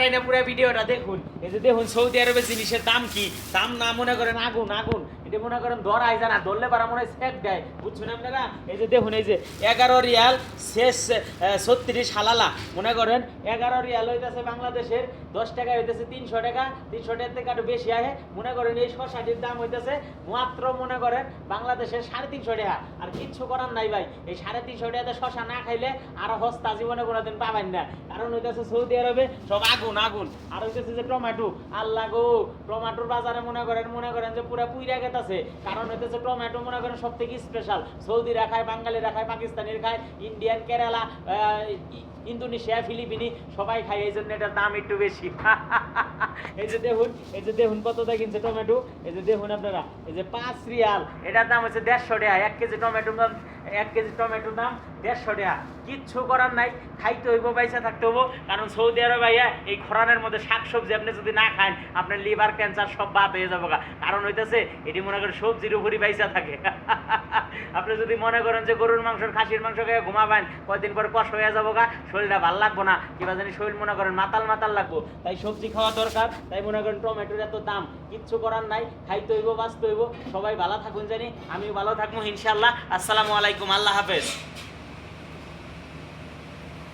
ভাই না পুরো ভিডিওটা দেখুন। সৌদি আরবের জিনিসের দাম কি? দাম না আগুন আগুন। করেন বাংলাদেশের, দশ টাকা হইতেছে তিনশো টাকা তিনশো টাকা একটু বেশি আহে। মনে করেন এই শশাটির দাম হইতেছে মাত্র মনে করেন বাংলাদেশের সাড়ে তিনশো টাকা। আর কিচ্ছু করার নাই ভাই। এই সাড়ে তিনশো টাকাতে শশা না খাইলে আরও হস্তা জীবনে কোনোদিন পাবেন না। কারণ হইতেছে সৌদি আরবে, সব আগুন আগুন। আর হইতেছে যে টমেটো। আল্লাহ গো, টমেটোর বাজারে মনে করেন মনে করেন যে পুরা পুইরা গেতাছে। কারণ হইতেছে টমেটো মনে করেন সব থেকে স্পেশাল সৌদিরা খায়, বাঙালিরা খায়, পাকিস্তানির খায় ইন্ডিয়ান কেরালা ইন্দোনেশিয়া ফিলিপিনি সবাই খায়। এই জন্য এটার দাম একটু বেশি। এই যে দেখুন, এই যে দেখুন কত দা কিনছে টমেটো। এই যে দেখুন আপনারা, এই যে পাঁচ রিয়াল। এটার দাম হচ্ছে দেড়শো টাকা। এক কেজি টমেটোর দাম, এক কেজি টমেটোর দাম দেড়শো টাকা। কিচ্ছু করার নাই। খাইতে হইব পয়সা থাকতে হইব। কারণ সৌদি আরব ভাইয়া এই খরানের মধ্যে শাকসবজি আপনি যদি না খান, আপনার লিভার ক্যান্সার সব বাদ হয়ে যাব। কারণ হইতেছে, এটি মনে করেন সবজির উপরই পয়সা থাকে। আপনি যদি মনে করেন যে গরুর মাংস খাসির মাংস খেয়ে ঘুমাবেন, কয়দিন পরে কষ্ট হয়ে যাব গা, শরীরটা ভালো লাগবো না। কিবা জানি শরীর মনে করেন মাতাল মাতাল লাগবো। তাই সবজি খাওয়া দরকার, তাই মনে করেন টমেটোর এত দাম। কিচ্ছু করার নাই, খাইতে হইব, বাঁচতে হইব। সবাই ভালো থাকুন জানি, আমিও ভালো থাকব ইনশাল্লাহ আসসালামু আলাইকুম, আল্লাহ হাফেজ।